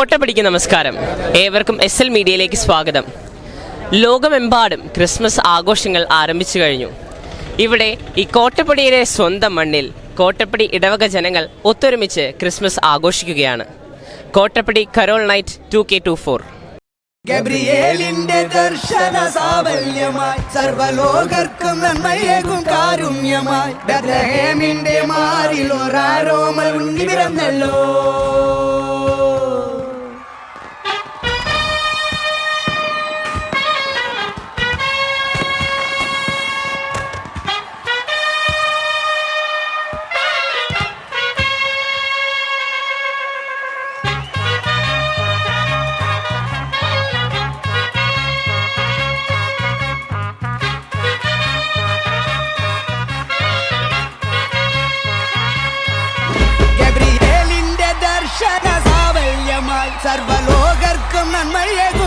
കോട്ടപിടിക്ക് നമസ്കാരം. ഏവർക്കും S L മീഡിയയിലേക്ക് സ്വാഗതം. ലോകമെമ്പാടും ക്രിസ്മസ് ആഘോഷങ്ങൾ ആരംഭിച്ചു കഴിഞ്ഞു. ഇവിടെ ഈ കോട്ടപ്പടിയിലെ സ്വന്തം മണ്ണിൽ കോട്ടപ്പടി ഇടവക ജനങ്ങൾ ഒത്തൊരുമിച്ച് ക്രിസ്മസ് ആഘോഷിക്കുകയാണ്. Kottappadi carol night two K two four ഗബ്രിയേലിന്റെ ദർശന സാവല്യമായി സർവലോകർക്കും നന്മയേകും കാരുണ്യമായി. ബദ്രഹേമിന്റെ മാറിൽ ഉണ്ണി സാവല്യമായി സർവലോകർക്കും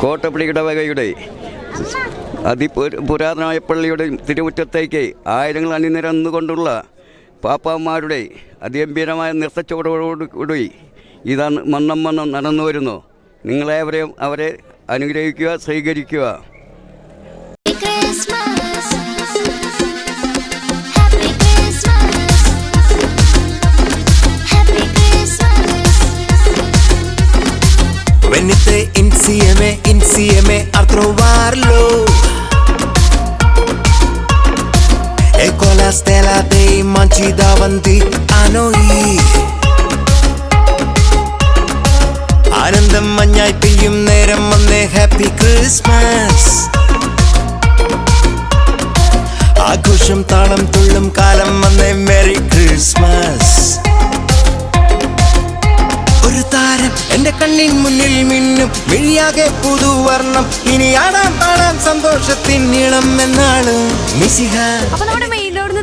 കോട്ടപ്പള്ളി ഇടവകയുടെ അതി പുരാതനമായ പള്ളിയുടെ തിരുമുറ്റത്തേക്ക് ആയിരങ്ങൾ അണിനിരന്നുകൊണ്ടുള്ള പാപ്പാന്മാരുടെ അതിഗംഭീരമായ നൃത്തച്ചോടോടുകൂടി ഇതാണ് മണ്ണം മണ്ണം നടന്നു വരുന്നു നിങ്ങളെ അവരെ അവരെ അനുഗ്രഹിക്കുക സ്വീകരിക്കുക. Insieme, insieme a trovarlo. E con la stella dei manci davanti a noi. ആനന്ദം മഞ്ഞായി പെയ്യും നേരം വന്നേ ഹാപ്പി ക്രിസ്മസ് ആഘോഷം താളം തുള്ളും കാലം വന്നേ മെറി ക്രിസ്മസ് ഒരു താരം. എന്റെ കണ്ണിൻ മുന്നിൽ മിന്നും മിഴിയാകെ പുതുവർണം. ഇനി ആടാം പാടാം സന്തോഷത്തിൻ നീളം എന്നാണ് അപ്പൊ നമ്മുടെ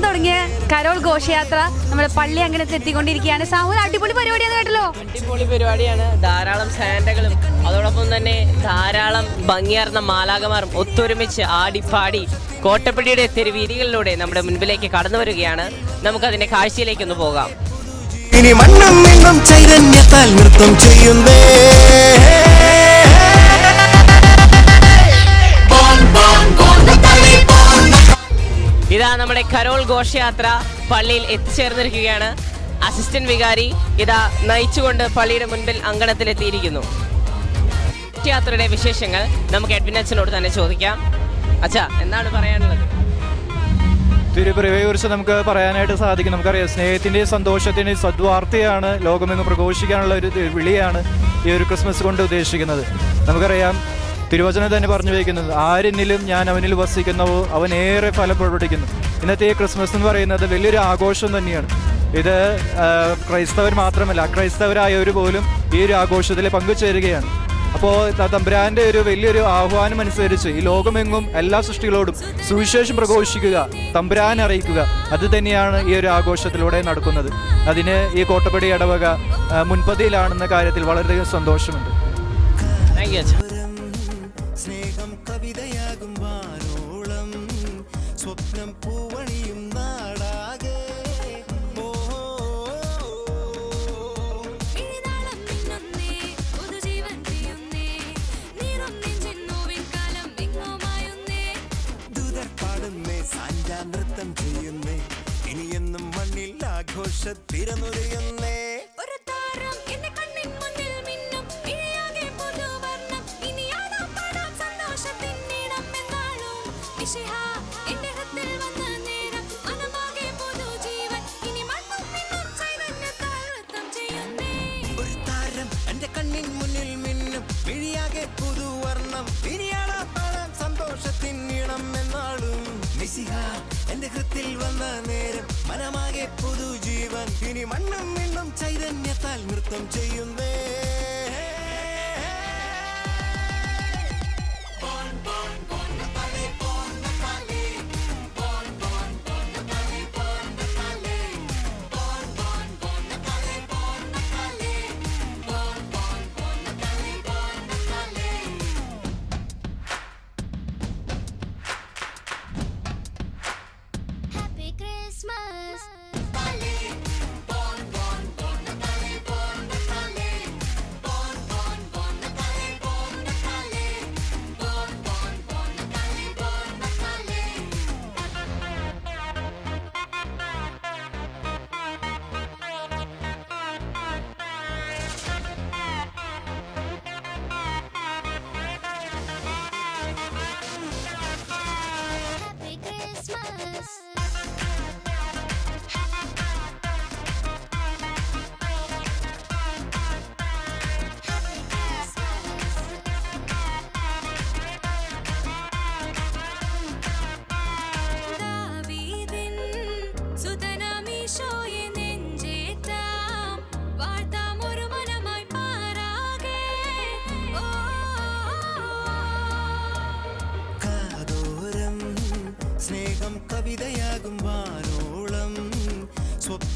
തുടങ്ങിയ കരോൾ ഘോഷയാത്ര നമ്മുടെ പള്ളി അങ്കണത്തിൽ എത്തിക്കൊണ്ടിരിക്കുകയാണ്. സാമൂഹ്യ അടിപൊളി പരിപാടിയാണ് കേട്ടല്ലോ. അടിപൊളി പരിപാടിയാണ്. ധാരാളം സാൻഡകളും അതോടൊപ്പം തന്നെ ധാരാളം ഭംഗിയാർന്ന മാലാകമാരും ഒത്തൊരുമിച്ച് ആടിപ്പാടി കോട്ടപ്പടിയുടെ തെരുവീതികളിലൂടെ നമ്മുടെ മുൻപിലേക്ക് കടന്നു വരികയാണ്. നമുക്കതിന്റെ കാഴ്ചയിലേക്കൊന്ന് പോകാം. ഇനി മണ്ണും മിണ്ണും ചൈതന്യത്താൽ നൃത്തം ചെയ്യുന്നേ. ഇതാ നമ്മുടെ കരോൾ ഘോഷയാത്ര പള്ളിയിൽ എത്തിച്ചേർന്നിരിക്കുകയാണ്. അസിസ്റ്റന്റ് വികാരി ഇതാ നയിച്ചുകൊണ്ട് പള്ളിയുടെ മുൻപിൽ അങ്കണത്തിലെത്തിയിരിക്കുന്നു. യാത്രയുടെ വിശേഷങ്ങൾ നമുക്ക് എഡ്വിൻ അച്ഛനോട് തന്നെ ചോദിക്കാം. അച്ഛാ എന്താണ് പറയാനുള്ളത്? തിരുപ്പിറവിയെ കുറിച്ച് നമുക്ക് പറയാനായിട്ട് സാധിക്കും. നമുക്കറിയാം സ്നേഹത്തിന്റെയും സന്തോഷത്തിന്റെയും സദ്വാർത്തയാണ് ലോകമെന്ന് പ്രഘോഷിക്കാനുള്ള ഒരു വിളിയാണ് ഈ ഒരു ക്രിസ്മസ് കൊണ്ട് ഉദ്ദേശിക്കുന്നത്. നമുക്കറിയാം തിരുവചനം തന്നെ പറഞ്ഞു വയ്ക്കുന്നത് ആരെന്നിലും ഞാൻ അവനിൽ വസിക്കുന്നവോ അവൻ ഏറെ ഫലം പ്രകടിക്കുന്നു ഇന്നത്തെ ഈ ക്രിസ്മസ് എന്ന് പറയുന്നത് വലിയൊരു ആഘോഷം തന്നെയാണ്. ഇത് ക്രൈസ്തവർ മാത്രമല്ല അക്രൈസ്തവരായവർ പോലും ഈ ഒരു ആഘോഷത്തിൽ പങ്കുചേരുകയാണ്. അപ്പോൾ തമ്പുരാന്റെ ഒരു വലിയൊരു ആഹ്വാനം അനുസരിച്ച് ഈ ലോകമെങ്ങും എല്ലാ സൃഷ്ടികളോടും സുവിശേഷം പ്രഘോഷിക്കുക തമ്പുരാൻ അറിയിക്കുക അത് തന്നെയാണ് ഈ ഒരു ആഘോഷത്തിലൂടെ നടക്കുന്നത്. അതിന് ഈ കോട്ടപ്പടി ഇടവക മുൻപതിയിലാണെന്ന കാര്യത്തിൽ വളരെയധികം സന്തോഷമുണ്ട്. സ്നേഹം കവിതയാകും വാനോളം. സ്വപ്നം പൂവണിയും ആഘോഷ തിരനുരയുന്നേ ഒരു താരം എന്റെ കണ്ണിൻ മുന്നിൽ മിന്നും. ഇഴയാകെ പുതുവർണം. ഇനിയാണോ പാടാം സന്തോഷത്തിൻ നീളം എന്നാളും നിശിഹ എന്റെ ഹൃത്തിൽ വന്ന നേരം മനമാകെ പുതുജീവൻ. ഇനി മണ്ണും മിന്നും ചൈതന്യത്താൽ നൃത്തം ചെയ്യുന്നേ. ഒരു താരം എന്റെ കണ്ണിൻ മുന്നിൽ മിന്നും. ഇനിയാകെ പുതുവർണം. ഇനിയാണ് സന്തോഷത്തിൻ എന്നാളും മിസിഹ എന്റെ ഹൃത്തിൽ വന്ന നേരം മനമാകെ പുതുജീവൻ. ഇനി മണ്ണും മിണ്ണും ചൈതന്യത്താൽ നൃത്തം ചെയ്യുന്നേ.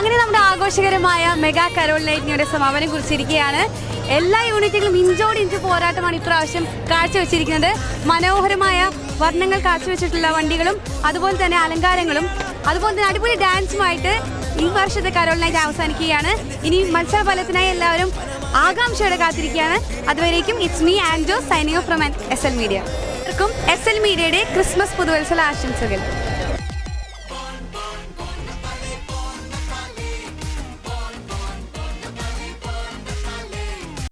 അങ്ങനെ നമ്മുടെ ആഘോഷകരമായ മെഗാ കരോൾ നൈറ്റിന്റെ സമാപനം കുറിച്ചിരിക്കുകയാണ്. എല്ലാ യൂണിറ്റുകളും ഇഞ്ചോട് ഇഞ്ച് പോരാട്ടമാണ് ഇപ്രാവശ്യം കാഴ്ചവെച്ചിരിക്കുന്നത്. മനോഹരമായ വർണങ്ങൾ കാഴ്ചവെച്ചിട്ടുള്ള വണ്ടികളും അതുപോലെ തന്നെ അലങ്കാരങ്ങളും അതുപോലെ തന്നെ അടിപൊളി ഡാൻസുമായിട്ട് ഈ വർഷത്തെ കരോൾ നൈറ്റ് അവസാനിക്കുകയാണ്. ഇനി മത്സരഫലത്തിനായി എല്ലാവരും ആകാംക്ഷയോടെ കാത്തിരിക്കുകയാണ്. അതുവരേക്കും it's me and Jo signing off from S L media S L മീഡിയയുടെ ക്രിസ്മസ് പുതുവത്സര ആശംസകൾ.